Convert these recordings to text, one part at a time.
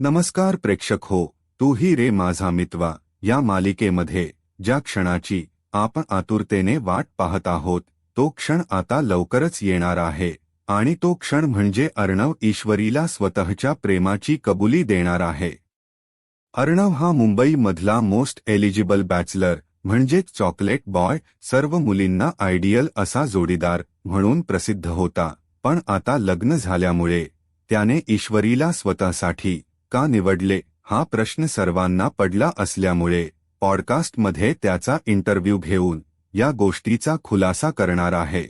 नमस्कार प्रेक्षक हो तूही रे माझा मितवा या मालिकेमध्ये ज्या क्षणाची आपण आतुरतेने वाट पाहत आहोत तो क्षण आता लवकरच येणार आहे आणि तो क्षण म्हणजे अर्णव ईश्वरीला स्वतःच्या प्रेमाची कबुली देणार आहे. अर्णव हा मुंबईमधला मोस्ट एलिजिबल बॅचलर म्हणजेच चॉकलेट बॉय सर्व मुलींना आयडियल असा जोडीदार म्हणून प्रसिद्ध होता पण आता लग्न झाल्यामुळे त्याने ईश्वरीला स्वतःसाठी का निवडले? हा प्रश्न सर्वांना पडला असल्यामुळे पॉडकास्टमध्ये त्याचा इंटरव्ह्यू घेऊन या गोष्टीचा खुलासा करणार आहे.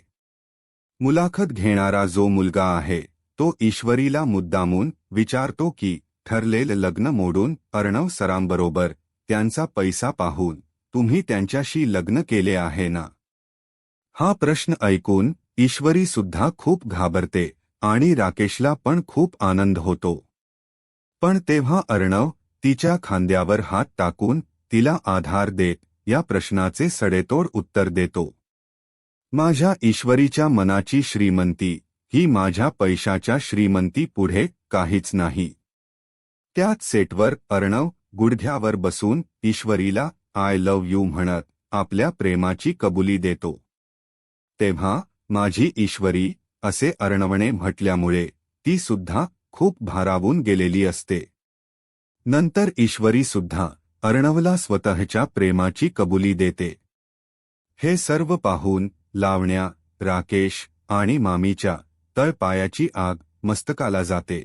मुलाखत घेणारा जो मुलगा आहे तो ईश्वरीला मुद्दामून विचारतो की ठरलेलं लग्न मोडून अर्णव सरांबरोबर त्यांचा पैसा पाहून तुम्ही त्यांच्याशी लग्न केले आहे ना? हा प्रश्न ऐकून ईश्वरी सुद्धा खूप घाबरते आणि राकेशला पण खूप आनंद होतो. पण तेव्हा अर्णव तिच्या खांद्यावर हात टाकून तिला आधार देत या प्रश्नाचे सडेतोड उत्तर देतो. माझ्या ईश्वरीच्या मनाची श्रीमंती ही माझ्या पैशाच्या श्रीमंती पुढे काहीच नाही. त्याच सेटवर अर्णव गुडघ्यावर बसून ईश्वरीला आय लव्ह यू म्हणत आपल्या प्रेमाची कबुली देतो. तेव्हा माझी ईश्वरी असे अर्णवने म्हटल्यामुळे ती सुद्धा खूप भारावून गेलेली असते. नंतर ईश्वरी सुद्धा अर्णवला स्वतःच्या प्रेमाची कबुली देते. हे सर्व पाहून लावण्या राकेश आणि मामीच्या तळपायाची आग मस्तकाला जाते.